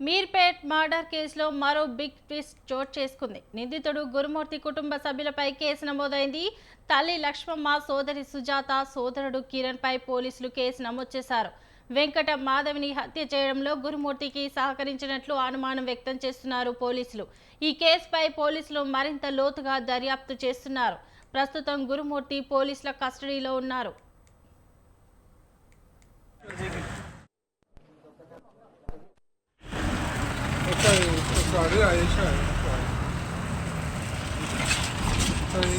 Meerpet murder కేసులో మరో big twist చోటు చేసుకుంది. నిందితుడు గురుమూర్తి కుటుంబ సభ్యులపై కేసు నమోదైంది. తల్లి లక్ష్మమ్మ సోదరి సుజాత సోదరుడు కిరణ్ పై పోలీసులు కేసు నమోదు చేశారు. వెంకట మాధవిని హత్య చేయడంలో గురుమూర్తికి సహకరించినట్లు అనుమానం వ్యక్తం చేస్తున్నారు పోలీసులు. ఈ కేసుపై పోలీసులు మరింత లోతుగా దర్యాప్తు చేస్తున్నారు. ప్రస్తుతం గురుమూర్తి పోలీసుల కస్టడీలో ఉన్నారు. Sorry, I sorry. Sorry.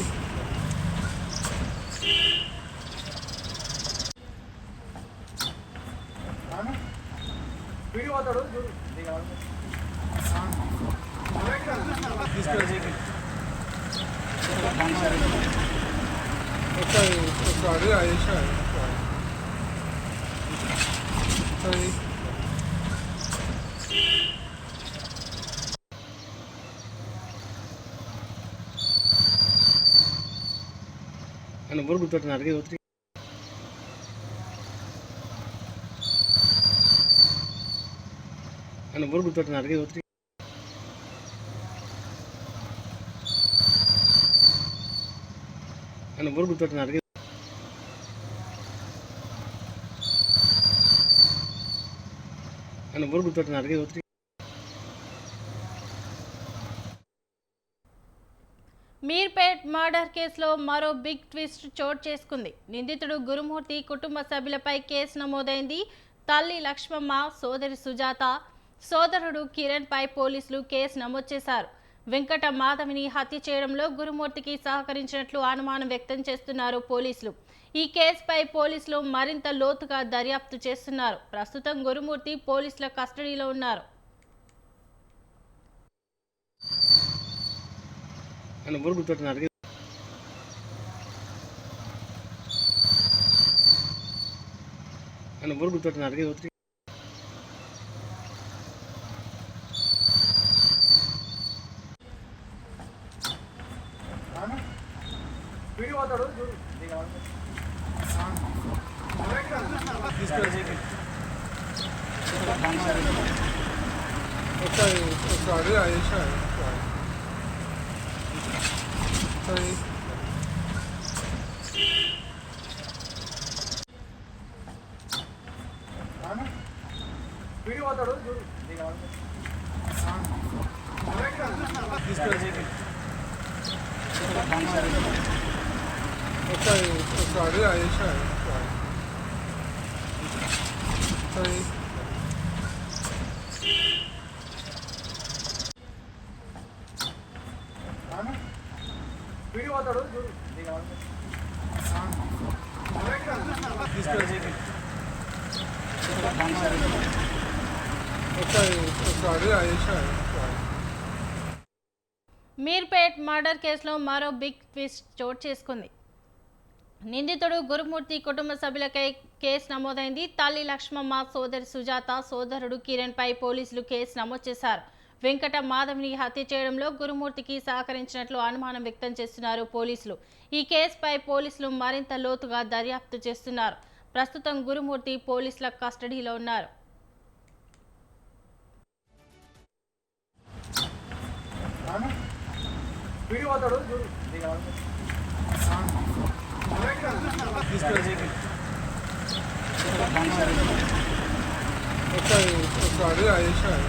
Video పోతాడు చూడు ఒకసారి ఒకసారి అయ్యేసాడు ఒకసారి నన్ను ఎవరు గుర్తుపెట్టినారు ఇది నన్ను ఎవరు గుర్తుపెట్టినారు ఇది నన్ను ఎవరు గుర్తుపెట్టినారు నన్ను ఎవరు గుర్తుపెట్టినారు ఇది మీర్పేట్ మర్డర్ కేసులో మరో బిగ్ ట్విస్ట్ చోటు చేసుకుంది. నిందితుడు గురుమూర్తి కుటుంబ సభ్యులపై కేసు నమోదైంది. తల్లి లక్ష్మమ్మ సోదరి సుజాత సోదరుడు కిరణ్ పై పోలీసులు కేసు నమోదు చేశారు. వెంకట మాధవిని హత్య చేయడంలో గురుమూర్తికి సహకరించినట్లు అనుమానం వ్యక్తం చేస్తున్నారు పోలీసులు. ఈ కేసుపై పోలీసులు మరింత లోతుగా దర్యాప్తు చేస్తున్నారు. ప్రస్తుతం గురుమూర్తి పోలీసుల కస్టడీలో ఉన్నారు. అని మురుగు పెట్టినారు అని మురుగు పెట్టినారు ఉత్తి పోతాడు చూడు ఒకసారి ఒకసారి అయ్యేసా ఒకసారి ఒకసారి ఒకసారి అయ్యేసా ఒకసారి ఒకసారి ఒకసారి అయ్యేసా మీర్పేట్ మర్డర్ కేసులో మరో బిగ్ ట్విస్ట్ చోటు చేసుకుంది. నిందితుడు గురుమూర్తి కుటుంబ సభ్యులకై కేసు నమోదైంది. తల్లి లక్ష్మమ్మ సోదరి సుజాత సోదరుడు కిరణ్ పై పోలీసులు కేసు నమోదు చేశారు. వెంకట మాధవిని హత్య చేయడంలో గురుమూర్తికి సహకరించినట్లు అనుమానం వ్యక్తం చేస్తున్నారు పోలీసులు. ఈ కేసుపై పోలీసులు మరింత లోతుగా దర్యాప్తు చేస్తున్నారు. ప్రస్తుతం గురుమూర్తి పోలీసుల కస్టడీలో ఉన్నారు. ఒకసారి ఒకసారి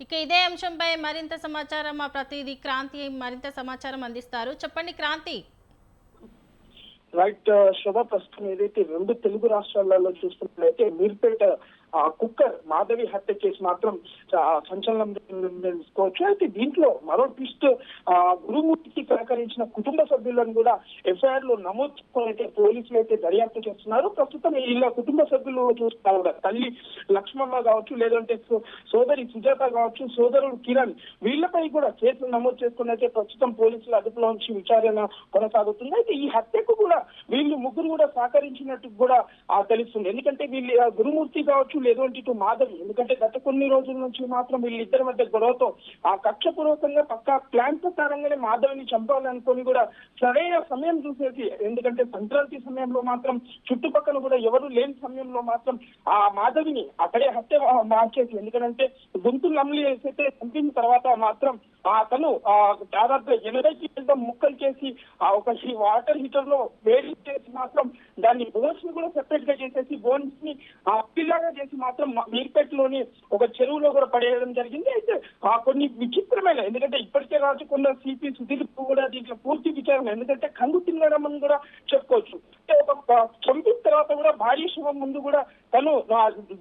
ఇక ఇదే అంశంపై మరింత సమాచారం మా ప్రతినిధి క్రాంతి మరింత సమాచారం అందిస్తారు. చెప్పండి క్రాంతి. రైట్ శోభ ప్రస్తుతం ఏదైతే రెండు తెలుగు రాష్ట్రాలలో చూస్తున్నట్లయితే మీర్పేట కుక్కర్ మాధవి హత్య కేసు మాత్రం సంచలనం తెలుసుకోవచ్చు. అయితే దీంట్లో మరో ట్విస్ట్ ఆ గురుమూర్తికి సహకరించిన కుటుంబ సభ్యులను కూడా ఎఫ్ఐఆర్లో నమోదు అయితే పోలీసులు అయితే దర్యాప్తు చేస్తున్నారు. ప్రస్తుతం ఇలా కుటుంబ సభ్యులు చూస్తున్నారు కూడా తల్లి లక్ష్మమ్మ కావచ్చు లేదంటే సో- సోదరి సుజాత కావచ్చు సోదరుడు కిరణ్ వీళ్ళపై కూడా కేసులు నమోదు చేసుకున్నట్టే ప్రస్తుతం పోలీసులు అదుపులో ఉంచి విచారణ కొనసాగుతుంది. అయితే ఈ హత్యకు కూడా వీళ్ళు ముగ్గురు కూడా సహకరించినట్టు కూడా తెలుస్తుంది. ఎందుకంటే వీళ్ళు గురుమూర్తి కావచ్చు లేదు అంటే ఇటు మాధవి ఎందుకంటే గత కొన్ని రోజుల నుంచి మాత్రం వీళ్ళిద్దరి మధ్య గొడవతో ఆ కక్షపూర్వకంగా పక్కా ప్లాన్ ప్రకారంగానే మాధవిని చంపాలనుకొని కూడా సరైన సమయం చూసేసి ఎందుకంటే సంక్రాంతి సమయంలో మాత్రం చుట్టుపక్కల కూడా ఎవరు లేని సమయంలో మాత్రం ఆ మాధవిని అక్కడే హత్య మార్చేసి ఎందుకంటే గొంతు నమ్లి వేసైతే చంపిన తర్వాత మాత్రం అతను ఆ దాదాపు ఎనభై కిలో ముక్కలు చేసి ఆ ఒక వాటర్ హీటర్లో వేడి చేసి మాత్రం దాన్ని బోన్స్ని కూడా సెపరేట్గా చేసేసి బోన్స్ని ఆ పిల్లగా చేసి మాత్రం మీర్పేటలోని ఒక చెరువులో కూడా పడేయడం జరిగింది. అయితే ఆ కొన్ని విచిత్రమైన ఎందుకంటే ఇప్పటికే రాజుకున్న సిపి సుధీర్ కూడా దీంట్లో పూర్తి విచారణ ఎందుకంటే కంగు తినడం అని కూడా చెప్పుకోవచ్చు. అంటే ఒక చంపిన తర్వాత కూడా భారీ శవం ముందు కూడా తను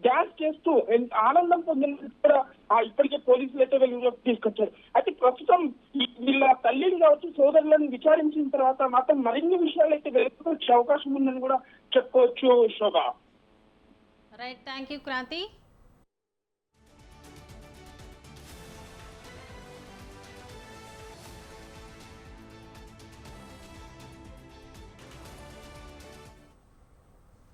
డాన్స్ చేస్తూ ఆనందం పొందిన కూడా ఆ ఇప్పటికే పోలీసులు అయితే వెలుగులోకి తీసుకొచ్చారు. అయితే ప్రస్తుతం వీళ్ళ తల్లిని కావచ్చు సోదరులను విచారించిన తర్వాత మాత్రం మరిన్ని విషయాలు అయితే వెలుగులోకి వచ్చే అవకాశం ఉందని కూడా చెప్పుకోవచ్చు Shobha. Right thank you Kranti